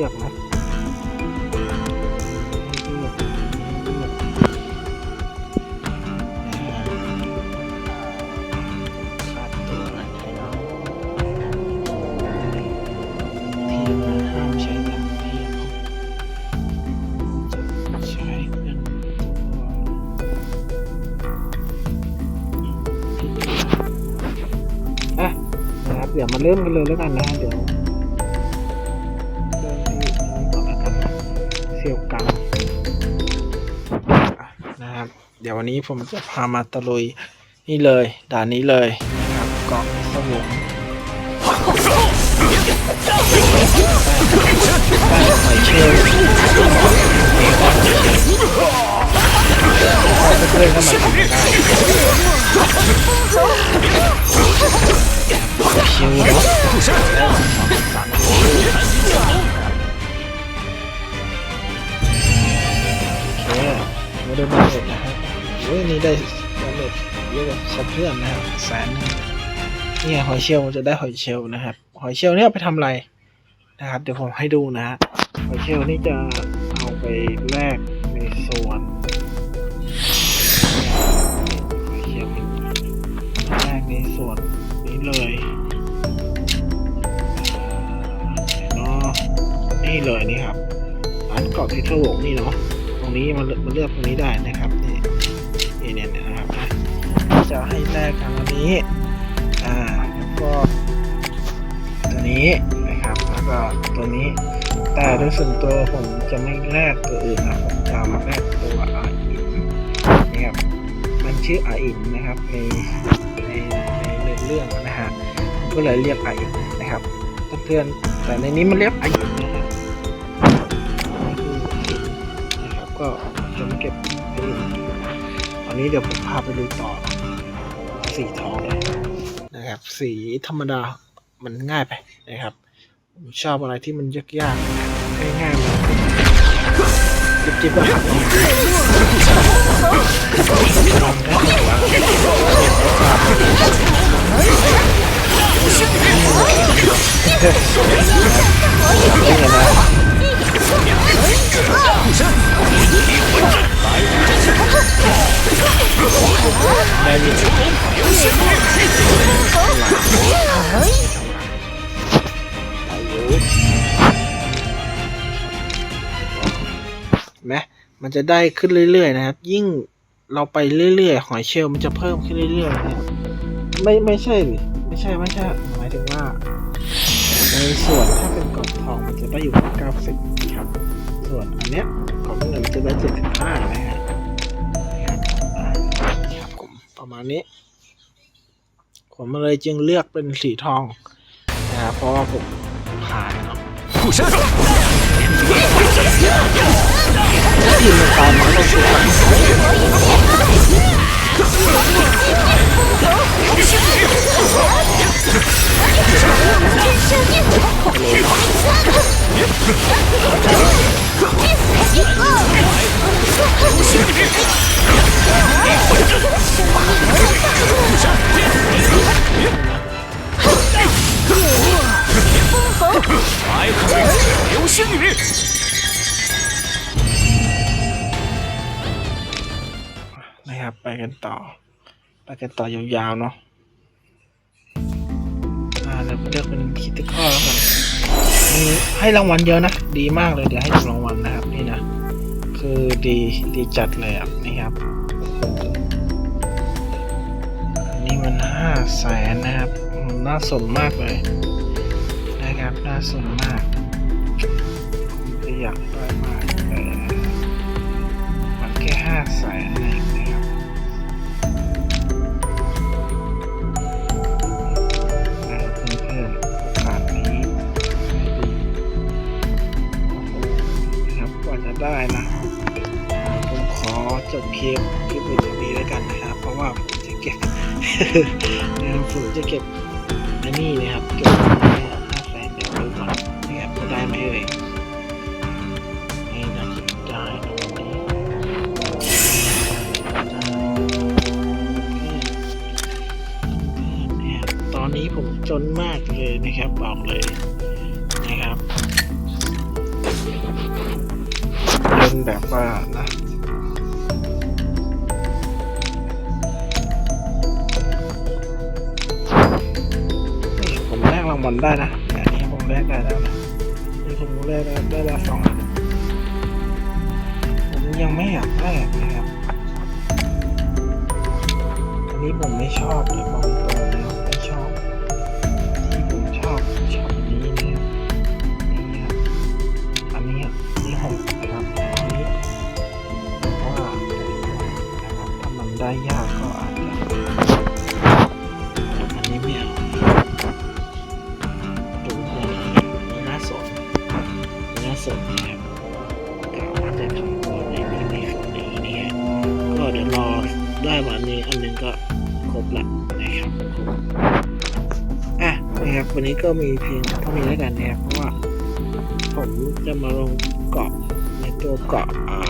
ลือกนะเลือกให้เลือกนะฮะขาดตัวอะไรเนาะที่มาห้ามใช้ทางเทียมจะใช้เป็นตัวอะนะครับเดี๋ยวมาเริ่มกันเลยแล้วกันนะเดี๋ยว ดี๋ยววันนี้ผมจะพามาตะลุยนี่เลยด่านนี้เลยนะครับเกาะสวงได้หอยเชลล์เอาเพื่อนๆเข้ามาทำได้ชิวเนาะโอเคมาดูดาเมจนะครับ อ้ยนี่ได้ดาเมจเยอะกว่าเขาเพื่อนนะครับแสนหนึงเนี่ยหอยเชลล์มันจะได้หอยเชลล์นะครับ หอยเชลล์เนี่ยเอาไปทำอะไรนะครับ เดี๋ยวผมให้ดูนะฮะหอยเชลล์นี่จะเอาไปแลกในส่วนหอยเชลล์แลกในส่วนนี้เลยอ่าเนาะนี่เลยนี่ครับร้านเกาะพิศวงนี่เนาะตรงนี้มันมันเลือกตรงนี้ได้นะครับ จะให้แลกกันอันนี้ อ่าแล้วก็ ตัวนี้นะครับ แล้วก็ตัวนี้ แต่โดยส่วนตัวผมจะไม่แลกตัวอื่นนะผมจะมาแลกตัวอาอินนะครับ มันชื่ออาอินนะครับในในในเรื่องนะฮะ ก็เลยเรียกอาอินนะครับเพื่อนๆแต่ในนี้มันเรียกอาอินนะครับนี่คืออินนะครับก็จะมาเก็บอาอินนนี้เดี๋ยวผมพาไปดูต่อ สีทองเลยนะครับ สีธรรมดามันง่ายไปนะครับผมชอบอะไรที่มันยากๆง่ายๆมันจิบจิบๆอะครับลองได้ไหมนี่นะ ได้มีไหมมันจะได้ขึ้นเรื่อยๆนะครับ ยิ่งเราไปเรื่อยๆ หอยเชลล์มันจะเพิ่มขึ้นเรื่อยๆนะครับไม่ไม่ใช่ไม่ใช่ไม่ใช่หมายถึงว่า ในส่วนถ้าเป็นกล่องทองมันจะได้อยู่ที่90ครับ ส่วนอันเนี้ยของเงินจะได้75นะฮะนะครับ ประมาณนี้ ผมเลยจึงเลือกเป็นสีทองนะครับเพราะว่าผมขายเนาะ，ทีมมันตามมาต้องซื้อ นะครับ ไปกันต่อ ไปกันต่อยาวๆเนาะอ่าเดี๋ยวเลือกเป็นคิติคอแล้วกันมีให้รางวัลเยอะนะ ดีมากเลยเดี๋ยวให้ดูรางวัลนะครับนี่นะ คือดีดีจัดเลยอะนี่ครับอันนี้มันห้าแสนนะครับน่าสนมากเลย นะครับน่าสนมากผมอยากได้มากแต่มันแค่ห้าแสนเอง ได้นะผมขอจบคลิปคลิปตรงนี้แล้วกันนะครับ เพราะว่าผมจะเก็บนะครับผมจะเก็บอันนี้นะครับเก็บห้าแสนเดี๋ยวดูก่อนนะครับจะได้ไหมเอ่ยตอนนี้ผมจนมากเลยนะครับบอกเลย เป็นแบบว่านะผมแลกรางวัลได้นะอันนี้ผมแลกได้แล้วนะนี่ผมแลกได้ได้ละสองผมยังไม่อยากแลกนะครับ อันนี้ผมไม่ชอบเลยบอกตรง ได้ยากก็อาจจะอันนี้ไม่เอาดูคนนี้น่าสนน่าสนนะครับกล่าวว่าจะทำตัวในนี้ในส่วนนี้เนี่ยก็เดี๋ยวรอได้วันนี้อันหนึงก็ครบละนะครับครบอะนะครับวันนี้ก็มีเพียงเท่านี้แล้วกันนะครับเพราะว่าผมจะมาลงเกาะในตัวเกาะอ่า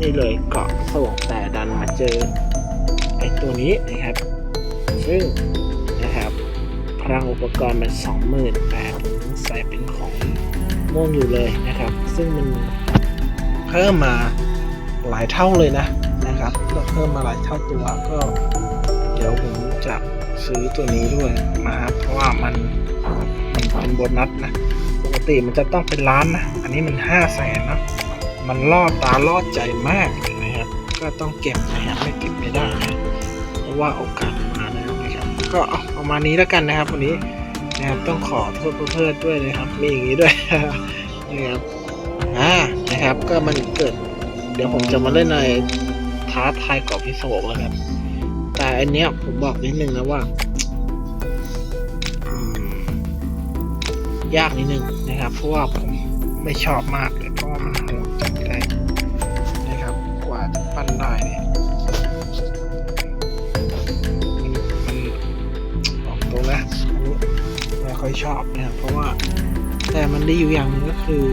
นี่เลยเกาะสวงแต่ดันมาเจอ ไอ้ตัวนี้นะครับ ซึ่งนะครับพลังอุปกรณ์มันสองหมื่นแต่ผมใส่เป็นของม่วงอยู่เลยนะครับ ซึ่งมันเพิ่มมาหลายเท่าเลยนะนะครับ ก็เพิ่มมาหลายเท่าตัวก็ เดี๋ยวผมจะซื้อตัวนี้ด้วยมาครับเพราะว่ามันมันเป็นโบนัสนะปกติมันจะต้องเป็นล้านนะ อันนี้มันห้าแสนนะมันล่อตาล่อใจมากนะครับก็ต้องเก็บนะครับไม่เก็บไม่ได้นะ ราะว่าโอกาสมาแล้วนะครับ ก็เอาประมาณนี้แล้วกันนะครับวันนี้นะครับต้องขอโทษเพื่อนด้วยนะครับมีอย่างนี้ด้วยนะครับอ่านะครับก็มันเกิด เดี๋ยวผมจะมาเล่นในท้าทายกรอบพิศวงแล้วครับแต่อันเนี้ยผมบอกนิดนึงนะว่ายากนิดนึงนะครับ เพราะว่าผมไม่ชอบมากเลยเพราะว่ามันโหดจัดเลยนะครับ กว่าจะปั้นได้เนี่ย ค่อยชอบนะครับเพราะว่าแต่มันดีอยู่อย่างหนึงก็คือ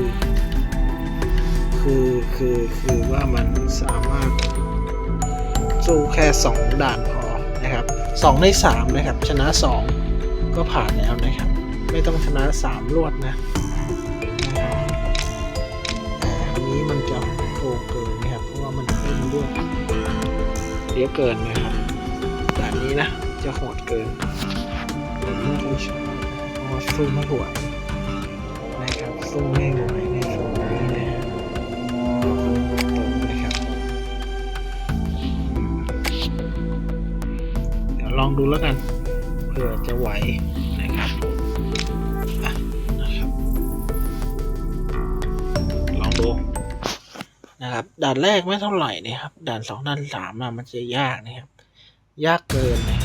คือคือคือว่ามันสามารถสู้แค่ 2 ด่านพอนะครับ2ใน3นะครับชนะ 2 ก็ผ่านแล้วนะครับ ไม่ต้องชนะ 3 รวดนะนะครับแต่อันนี้มันจะโกงเกินนะครับเพราะว่ามันเพิ่มรวดเยอะเกินนะครับด่านนี้นะจะโหดเกินผมไม่ค่อยชอบ สู้ไม่ไหวนะครับสู้ไม่ไหวในส่วนนี้นะฮะบอกตรงๆนะครับเดี๋ยวลองดูแล้วกันเผื่อจะไหวนะครับนะครับ ลองดูนะครับ ด่านแรกไม่เท่าไหร่นะครับ ด่านสองด่านสามอะมันจะยากนะครับ ยากเกินนะ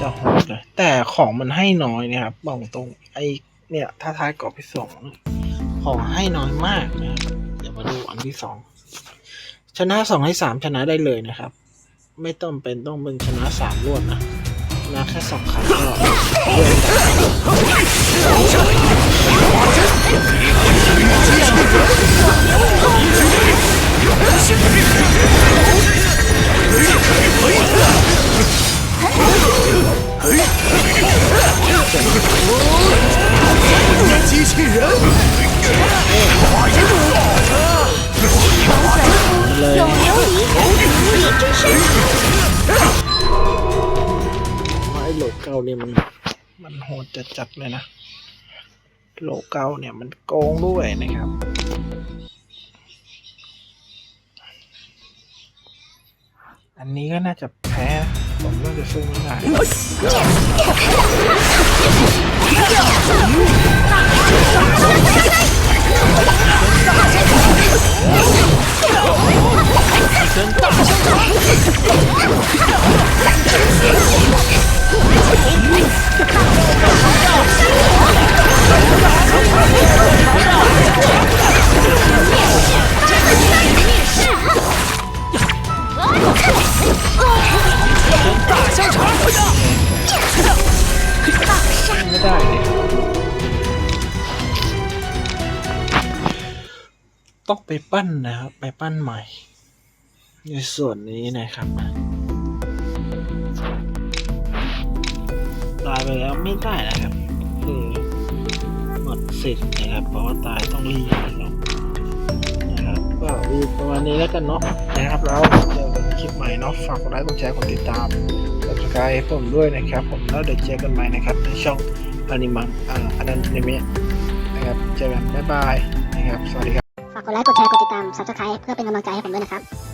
จะโหดเลยแต่ของมันให้น้อยนะครับบอกตรงไอเนี่ยถ้าท้ายกรอบที่สองของให้น้อยมากนะครับเดี๋ยวมาดูอันที่สองชนะสองให้สามชนะได้เลยนะครับ ไม่ต้องเป็นต้องเป็นชนะสามรวดนะชนะแค่สองครั้งก็เลื่อนได้ จัดจัดๆเลยนะ โลเก่าเนี่ยมันโกงด้วยนะครับอันนี้ก็น่าจะแพ้ ผมน่าจะสู้ไม่ได้ ต้องไปปั้นนะครับ ไปปั้นใหม่ ในส่วนนี้นะครับตายไปแล้วไม่ได้นะครับ คือหมดสิทธิ์นะครับ เพราะว่าตายต้องรีบนะครับนะครับก็รีบประมาณนี้แล้วกันเนาะนะครับแล้วเจอกันคลิปใหม่เนาะฝากกดไลค์กดแชร์กดติดตามกดสกายผมด้วยนะครับ ผมแล้วเดี๋ยวเจอกันใหม่นะครับในช่องอนิมังอ่าอนันต์นิเมะนะครับเจอกันบ๊ายบายนะครับสวัสดีครับ กดไลค์ กดแชร์ กดติดตาม subscribe เพื่อเป็นกำลังใจให้ผมด้วยนะครับ